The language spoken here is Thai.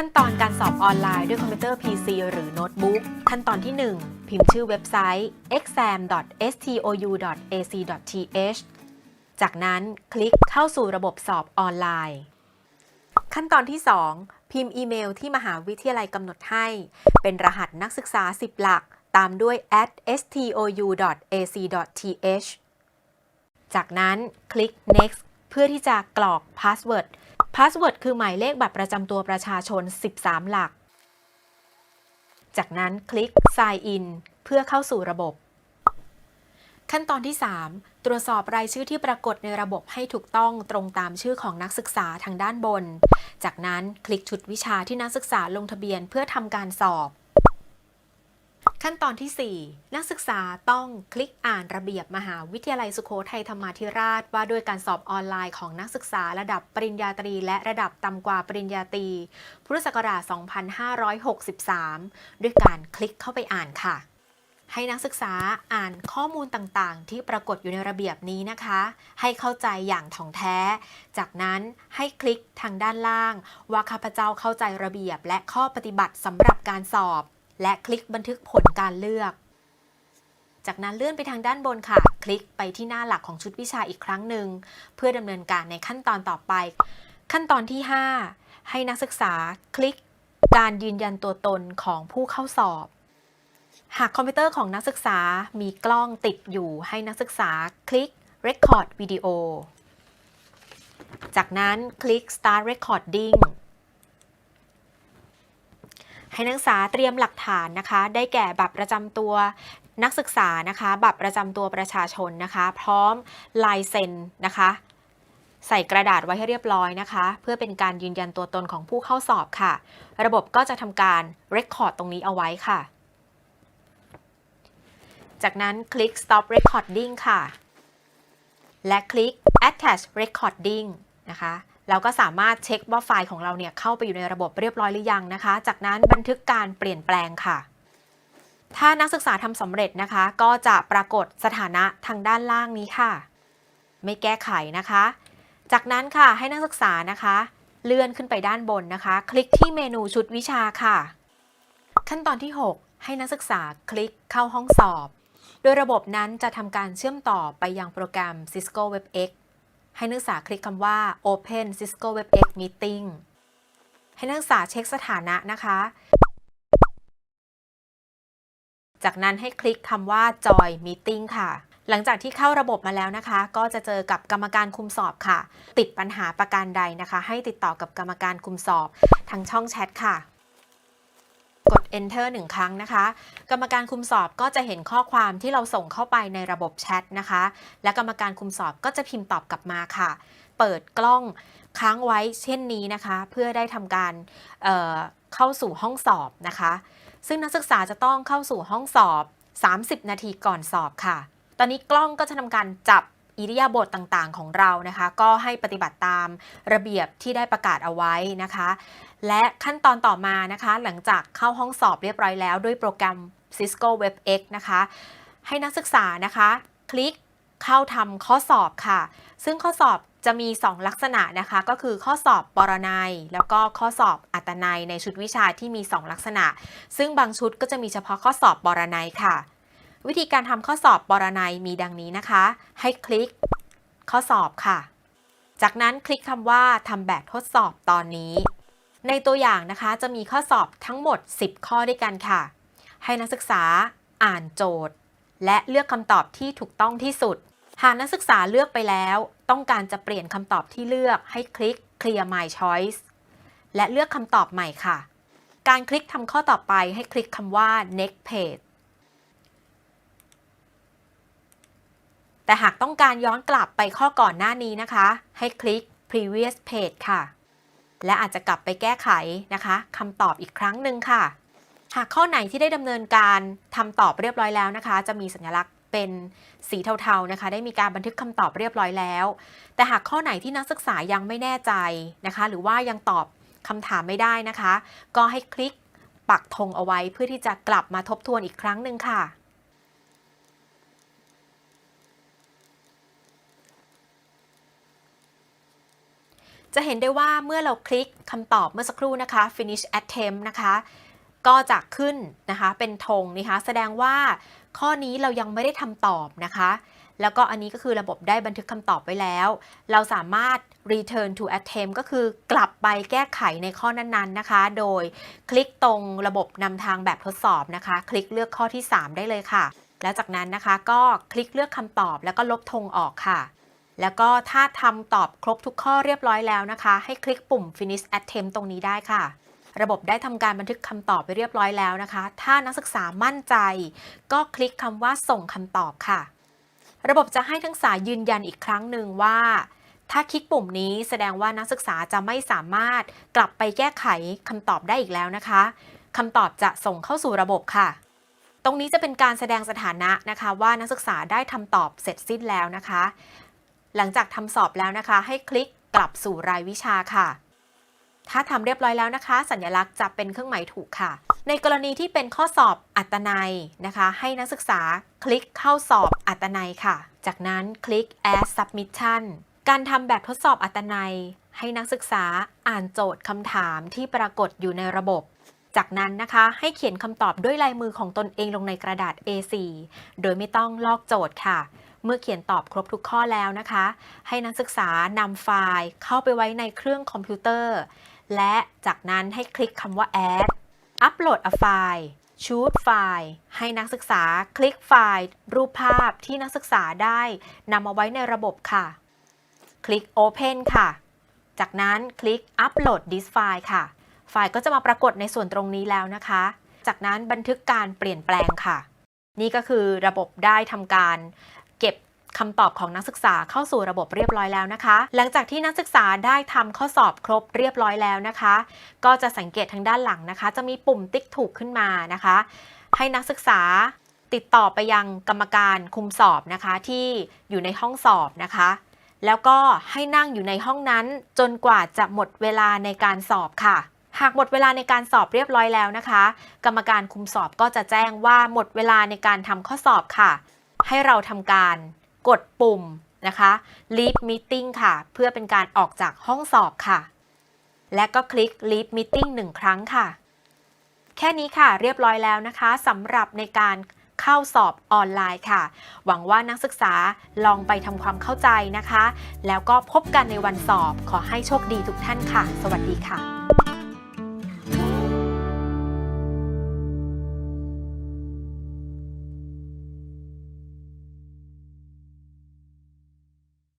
ขั้นตอนการสอบออนไลน์ด้วยคอมพิวเตอร์ PC หรือโน้ตบุ๊กขั้นตอนที่ 1 พิมพ์ชื่อเว็บไซต์ exam.stou.ac.th จากนั้นคลิกเข้าสู่ระบบสอบออนไลน์ ขั้นตอนที่ 2 พิมพ์อีเมลที่มหาวิทยาลัยกำหนดให้ เป็นรหัสนักศึกษา 10 หลัก ตามด้วย at stou.ac.th จากนั้นคลิก next เพื่อที่จะกรอกพาสเวิร์ด พาสเวิร์ดคือหมายเลขบัตรประจำตัวประชาชน 13 หลัก จากนั้นคลิก sign in เพื่อเข้าสู่ระบบ ขั้นตอนที่ 3 ตรวจสอบรายชื่อที่ปรากฏในระบบให้ถูกต้องตรงตามชื่อของนักศึกษาทางด้านบน จากนั้นคลิกชุดวิชาที่นักศึกษาลงทะเบียนเพื่อทำการสอบ ขั้นตอนที่ 4 นักศึกษาต้องคลิกอ่านระเบียบมหาวิทยาลัยสุโขทัยธรรมาธิราช ว่าด้วยการสอบออนไลน์ของนักศึกษาระดับปริญญาตรี และระดับต่ำกว่าปริญญาตรี พุทธศักราช 2563 ด้วยการคลิกเข้าไปอ่านค่ะ ให้นักศึกษาอ่านข้อมูลต่างๆ ที่ปรากฏอยู่ในระเบียบนี้นะคะ ให้เข้าใจอย่างถ่องแท้ จากนั้นให้คลิกทางด้านล่าง ว่าข้าพเจ้าเข้าใจระเบียบและข้อปฏิบัติสำหรับการสอบ และคลิกบันทึกผลการเลือก จากนั้นเลื่อนไปทางด้านบนค่ะ คลิกไปที่หน้าหลักของชุดวิชาอีกครั้งหนึ่ง เพื่อดำเนินการในขั้นตอนต่อไป ขั้นตอนที่ 5 ให้นักศึกษาคลิกการยืนยันตัวตนของผู้เข้าสอบ หากคอมพิวเตอร์ของนักศึกษามีกล้องติดอยู่ให้นักศึกษาคลิก Record Video จากนั้นคลิก Start Recording ให้นักศึกษาเตรียมหลักฐานนะคะ ได้แก่บัตรประจำตัวนักศึกษานะคะบัตรประจำตัวประชาชนนะคะ พร้อมลายเซ็นนะคะ ใส่กระดาษไว้ให้เรียบร้อยนะคะ เพื่อเป็นการยืนยันตัวตนของผู้เข้าสอบค่ะ ระบบก็จะทำการ Record ตรงนี้เอาไว้ค่ะ จากนั้นคลิก stop recording ค่ะ และคลิก attach recording นะคะ เราก็สามารถเช็คว่าไฟล์ของเราเนี่ยเข้าไปอยู่ในระบบเรียบร้อยหรือยังนะคะ จากนั้นบันทึกการเปลี่ยนแปลงค่ะ ถ้านักศึกษาทำสำเร็จนะคะ ก็จะปรากฏสถานะทางด้านล่างนี้ค่ะ ไม่แก้ไขนะคะ จากนั้นค่ะให้นักศึกษานะคะ เลื่อนขึ้นไปด้านบนนะคะ คลิกที่เมนูชุดวิชาค่ะ ขั้นตอนที่ 6 ให้นักศึกษาคลิกเข้าห้องสอบ โดยระบบนั้นจะทำการเชื่อมต่อไปยังโปรแกรม Cisco WebEx ให้นักศึกษาคลิกคำว่า Open Cisco WebEx Meeting ให้นักศึกษาเช็คสถานะนะคะ จากนั้นให้คลิกคำว่า Join Meeting ค่ะ หลังจากที่เข้าระบบมาแล้วนะคะ ก็จะเจอกับกรรมการคุมสอบค่ะ ติดปัญหาประการใดนะคะ ให้ติดต่อกับกรรมการคุมสอบทางช่องแชทค่ะ enter หนึ่งครั้งนะคะ กรรมการคุมสอบก็จะเห็นข้อความที่เราส่งเข้าไปในระบบแชทนะคะ และกรรมการคุมสอบก็จะพิมพ์ตอบกลับมาค่ะ เปิดกล้องค้างไว้เช่นนี้นะคะ เพื่อได้ทำการเเข้าสู่ห้องสอบนะคะ ซึ่งนักศึกษาจะต้องเข้าสู่ห้องสอบ 30 นาทีก่อนสอบค่ะ ตอนนี้กล้องก็จะทำการจับ อิริยาบถต่างๆของเรานะคะ ก็ให้ปฏิบัติตามระเบียบที่ได้ประกาศเอาไว้นะคะ และขั้นตอนต่อมานะคะ หลังจากเข้าห้องสอบเรียบร้อยแล้ว ด้วยโปรแกรม Cisco WebEx นะคะ ให้นักศึกษานะคะ คลิกเข้าทำข้อสอบค่ะ ซึ่งข้อสอบจะมี 2 ลักษณะนะคะ ก็คือข้อสอบปรนัย แล้วก็ข้อสอบอัตนัยในชุดวิชาที่มี 2 ลักษณะ ซึ่งบางชุดก็จะมีเฉพาะข้อสอบปรนัยค่ะ วิธีการทำข้อสอบปรนัยมีดังนี้นะคะ ให้คลิก ข้อสอบค่ะ จากนั้นคลิกคำว่าทำแบบทดสอบตอนนี้ ในตัวอย่างนะคะจะมีข้อสอบทั้งหมด 10 ข้อด้วยกันค่ะ ให้นักศึกษาอ่านโจทย์ และเลือกคำตอบที่ถูกต้องที่สุด หากนักศึกษาเลือกไปแล้ว ต้องการจะเปลี่ยนคำตอบที่เลือกให้คลิก clear my choice และเลือกคำตอบใหม่ค่ะ การคลิกทำข้อต่อไปให้คลิกคำว่า next page แต่หากต้องการย้อนกลับไปข้อก่อนหน้านี้นะคะ ให้คลิก previous page ค่ะ และอาจจะกลับไปแก้ไขนะคะคำตอบอีกครั้งหนึ่งค่ะ หากข้อไหนที่ได้ดำเนินการทำตอบเรียบร้อยแล้วนะคะ จะมีสัญลักษณ์เป็นสีเทาๆนะคะ ได้มีการบันทึกคำตอบเรียบร้อยแล้ว แต่หากข้อไหนที่นักศึกษายังไม่แน่ใจนะคะ หรือว่ายังตอบคำถามไม่ได้นะคะ ก็ให้คลิกปักธงเอาไว้เพื่อที่จะกลับมาทบทวนอีกครั้งหนึ่งค่ะ จะเห็นได้ว่าเมื่อเราคลิกคำตอบเมื่อสักครู่นะคะ finish attempt นะคะ ก็จะขึ้นนะคะเป็นธงนะคะ แสดงว่าข้อนี้เรายังไม่ได้ทำตอบนะคะ แล้วก็อันนี้ก็คือระบบได้บันทึกคำตอบไว้แล้ว เราสามารถ return to attempt ก็คือกลับไปแก้ไขในข้อนั้นๆนะคะ โดยคลิกตรงระบบนำทางแบบทดสอบนะคะ คลิกเลือกข้อที่ 3 ได้เลยค่ะ แล้วจากนั้นนะคะก็คลิกเลือกคำตอบแล้วก็ลบธงออกค่ะ แล้วก็ถ้าทำตอบครบทุกข้อเรียบร้อยแล้วนะคะ ให้คลิกปุ่ม finish attempt ตรงนี้ได้ค่ะ ระบบได้ทำการบันทึกคำตอบไปเรียบร้อยแล้วนะคะ ถ้านักศึกษามั่นใจ ก็คลิกคำว่าส่งคำตอบค่ะ ระบบจะให้ทั้งสายยืนยันอีกครั้งหนึ่งว่า ถ้าคลิกปุ่มนี้แสดงว่านักศึกษาจะไม่สามารถกลับไปแก้ไขคำตอบได้อีกแล้วนะคะคำตอบจะส่งเข้าสู่ระบบค่ะตรงนี้จะเป็นการแสดงสถานะนะคะว่านักศึกษาได้ทำตอบเสร็จสิ้นแล้วนะคะ หลังจากทำสอบแล้วนะคะ ให้คลิกกลับสู่รายวิชาค่ะ ถ้าทำเรียบร้อยแล้วนะคะ สัญลักษณ์จะเป็นเครื่องหมายถูกค่ะ ในกรณีที่เป็นข้อสอบอัตนัยนะคะ ให้นักศึกษาคลิกเข้าสอบอัตนัยค่ะ จากนั้นคลิก add submission การทำแบบทดสอบอัตนัย ให้นักศึกษาอ่านโจทย์คำถามที่ปรากฏอยู่ในระบบ จากนั้นนะคะให้เขียนคำตอบด้วยลายมือของตนเองลงในกระดาษ A4 โดยไม่ต้องลอกโจทย์ค่ะ เมื่อเขียนตอบครบทุกข้อแล้วนะคะ ให้นักศึกษานำไฟล์เข้าไปไว้ในเครื่องคอมพิวเตอร์ และจากนั้นให้คลิกคำว่า add upload a file choose file ให้นักศึกษาคลิกไฟล์ รูปภาพที่นักศึกษาได้นำมาไว้ในระบบค่ะ คลิก open ค่ะ จากนั้นคลิก upload this file ค่ะ ไฟล์ก็จะมาปรากฏในส่วนตรงนี้แล้วนะคะ จากนั้นบันทึกการเปลี่ยนแปลงค่ะ นี่ก็คือระบบได้ทำการ เก็บคำตอบของนักศึกษาเข้าสู่ระบบเรียบร้อยแล้วนะคะ หลังจากที่นักศึกษาได้ทำข้อสอบครบเรียบร้อยแล้วนะคะ ก็จะสังเกตทางด้านหลังนะคะ จะมีปุ่มติ๊กถูกขึ้นมานะคะ ให้นักศึกษาติดต่อไปยังกรรมการคุมสอบนะคะที่อยู่ในห้องสอบนะคะ แล้วก็ให้นั่งอยู่ในห้องนั้นจนกว่าจะหมดเวลาในการสอบค่ะ หากหมดเวลาในการสอบเรียบร้อยแล้วนะคะ กรรมการคุมสอบก็จะแจ้งว่าหมดเวลาในการทำข้อสอบค่ะ ให้เราทำการกดปุ่มนะคะ leave meeting ค่ะ เพื่อเป็นการออกจากห้องสอบค่ะ และก็คลิก leave meeting หนึ่งครั้งค่ะ แค่นี้ค่ะเรียบร้อยแล้วนะคะสำหรับในการเข้าสอบออนไลน์ค่ะ หวังว่านักศึกษาลองไปทำความเข้าใจนะคะ แล้วก็พบกันในวันสอบขอให้โชคดีทุกท่านค่ะ สวัสดีค่ะ